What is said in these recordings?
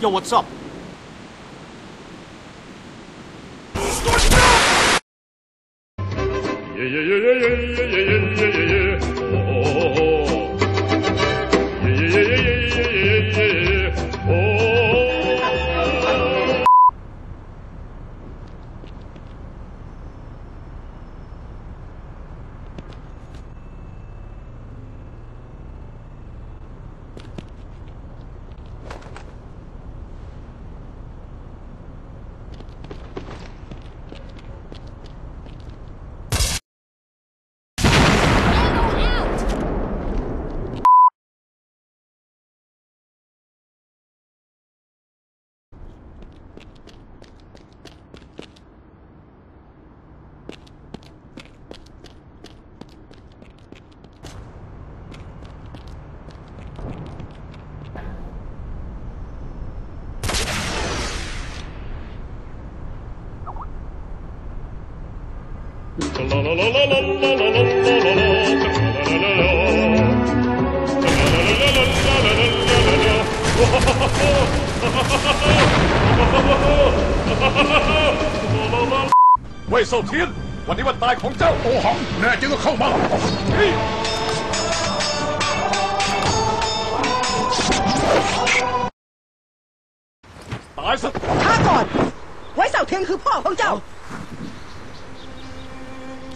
Yo, what's up? Yeah, yeah, yeah, yeah, yeah, yeah, yeah, yeah, yeah. เว่ยเซาเทียน วันนี้วันตายของเจ้าโอหัง แน่จริงก็เข้ามาตายซะ ข้าก่อน ไว้เสาเทียงคือพ่อของเจ้า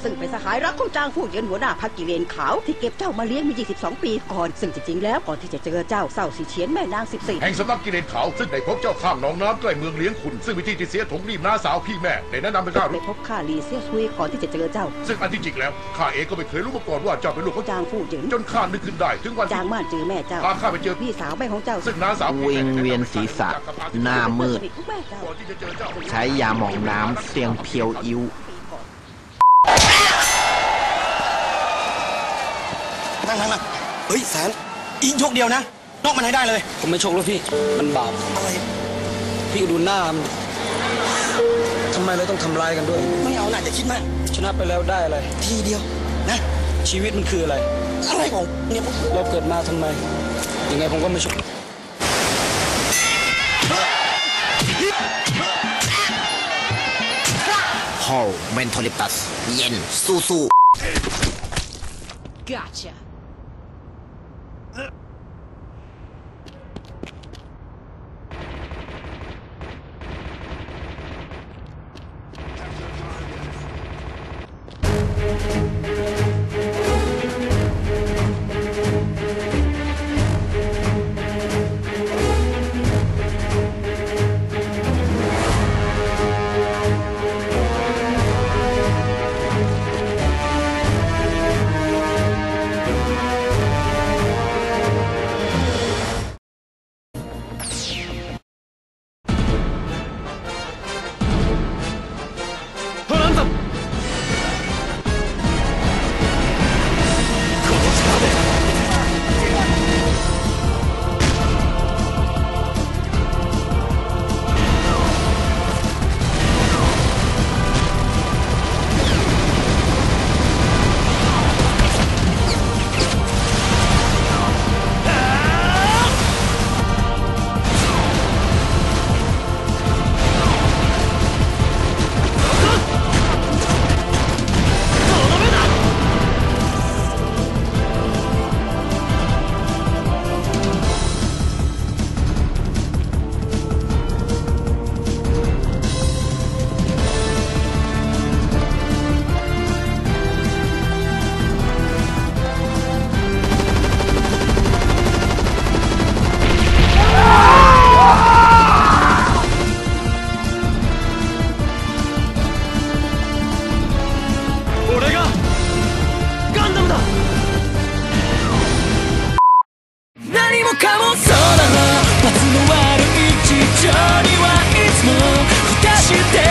ซึ่งเป็นสหายรักของจางผู้เยินหัวหน้าพักกิเลนขาวที่เก็บเจ้ามาเลี้ยงมา22 ปีก่อน ซึ่งจริงๆแล้วก่อนที่จะเจอเจ้าเศร้าสีเฉียนแม่นาง 14 แห่งสำนักกิเลนขาวซึ่งได้พบเจ้าข้างหนองน้ำใกล้เมืองเลี้ยงขุนซึ่งวิธีที่เสียถงรีบน้าสาวพี่แม่ได้แนะนำให้ข้าไปรู้พบข้าลีเซียซุยก่อนที่จะเจอเจ้า ซึ่งอันที่จริงแล้วข้าเองก็ไม่เคยรู้มาก่อนว่าเจ้าเป็นลูกของจางผู้เยินจนข้านึกขึ้นได้ถึงวันจางม่านจือแม่เจ้าพาข้าไปเจอพี่สาวแม่ของเจ้า ซึ่งน้าสาวพี่วิแม่งเวียนศีรษะหน้ามืดสนิทของแม่เจ้าก่อนที่จะเจอเจ้า ใช้ยาหมองน้ำเสียงเพียวอิ้ว นั่งนั่งนั่งเฮ้ยแสนอีกยกเดียวนะ นอกมันให้ได้เลย ผมไม่ชกแล้วพี่ มันบาปอะไรพี่ก็ดูหน้ามันทำไมเราต้องทำร้ายกันด้วย ไม่เอาหน่าอย่าคิดมากชนะไปแล้วได้อะไร ทีเดียวนะ ชีวิตมันคืออะไร อะไรของเนี่ยเราเกิดมาทำไม ยังไงผมก็ไม่ชกฮอลเมนทอลิตัส เย็นสู้สู้ Gotcha. も空の罰の悪い事情にはいつも蓋して